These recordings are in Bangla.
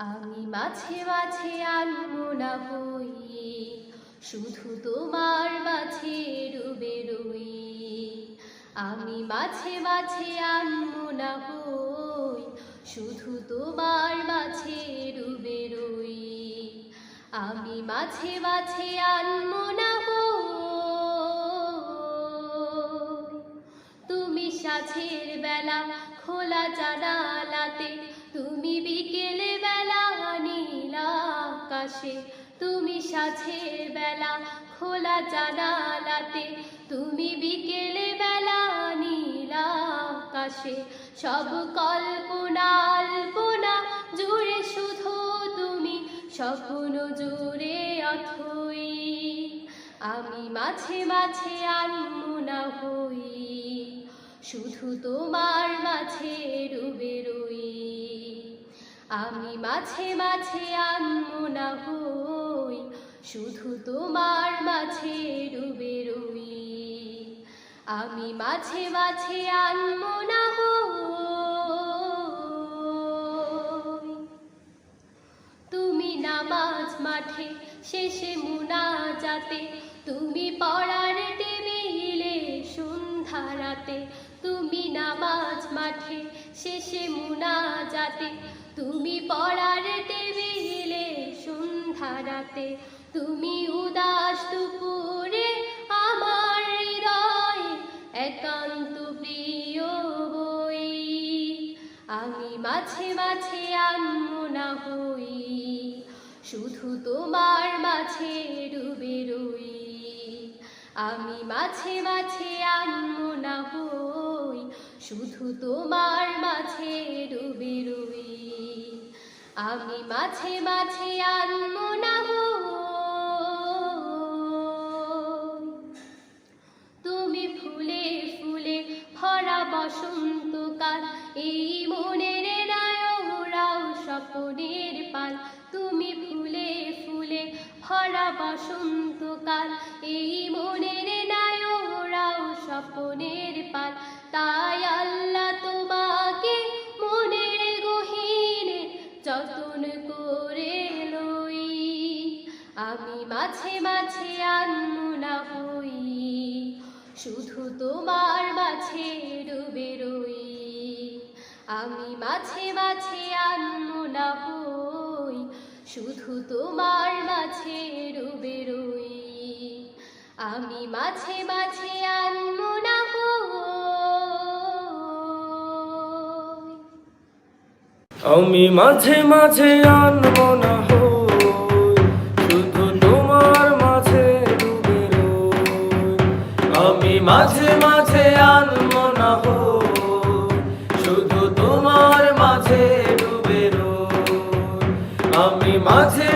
আমি মাঝে মাঝে আনব না হই, শুধু তোমার মাঝে ডুবে রই। আমি মাঝে মাঝে আনব না হই, শুধু তোমার মাঝে ডুবে রই। আমি মাঝে মাঝে আনব না তুমি সাঝের বেলা খোলা জানালাতে তুমি বিকেলে বেলা নীল আকাশে, তুমি সাঝের বেলা খোলা জানালাতে, তুমি বিকেলে বেলা নীল আকাশে। সব কল্পনা আল্পনা জুড়ে শুধু তুমি, স্বপ্ন জুড়ে অথই। আমি মাঝে মাঝে আনমনা হই, শুধু তোমার মাঝে ডুবে রই। আমি মাঝে মাঝে আনমনা হই, শুধু তোমার মাঝে ডুবে রই। আমি মাঝে মাঝে আনমনা হই। তুমি নামাজ মাঠে শেষে মুনা যাতে তুমি পড়ার টেবিলে সন্ধ্যারাতে তুমি নামাজ মাঠে, শেষে মুনা যাতে তুমি পড়ার টেবিলে সন্ধ্যারাতে তুমি উদাস দুপুরে, আমার হৃদয়ে একান্ত প্রিয় বই। আমি মাঝে মাঝে আনমনা হই, শুধু তোমার মাঝে ডুবে রই। আমি মাঝে মাঝে আনমনা হই। শুধু তোমার মাঝে ডুবে রই আমি মাঝে মাঝে আনমনা হই তুমি ফুলে ফুলে ভরা বসন্তকাল, এই মনের নায়রাও স্বপনের পাল। তুমি ফুলে ফুলে ভরা বসন্তকাল, এই মনের তাই আল্লাহ তোমাকে মনের গহীনে যতন করে লই। আমি মাঝে মাঝে আনমনা হই, শুধু তোমার মাঝে ডুবে রই। আমি মাঝে মাঝে আনমনা হই, শুধু তোমার মাঝে ডুবে রই। আমি মাঝে মাঝে আনমনা আমি মাঝে মাঝে আনমনা হো শুধু তোমার মাঝে ডুবে আমি মাঝে মাঝে আনমনা হই, শুধু তোমার মাঝে ডুবে আমি মাঝে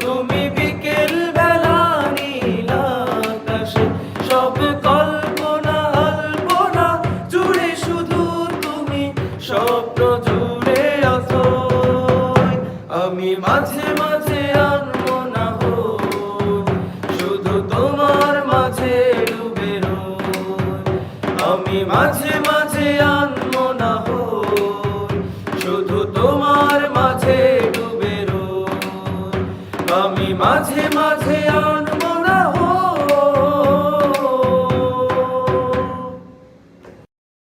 তুমি বিকেল বেলা নীল সব কল্পনা জুড়ে শুধু তুমি স্বপ্ন অথই আমি মাঝে মাঝে শুধু তোমার মাঝে আমি মাঝে মাঝে আনব মাঝে মাঝে আনব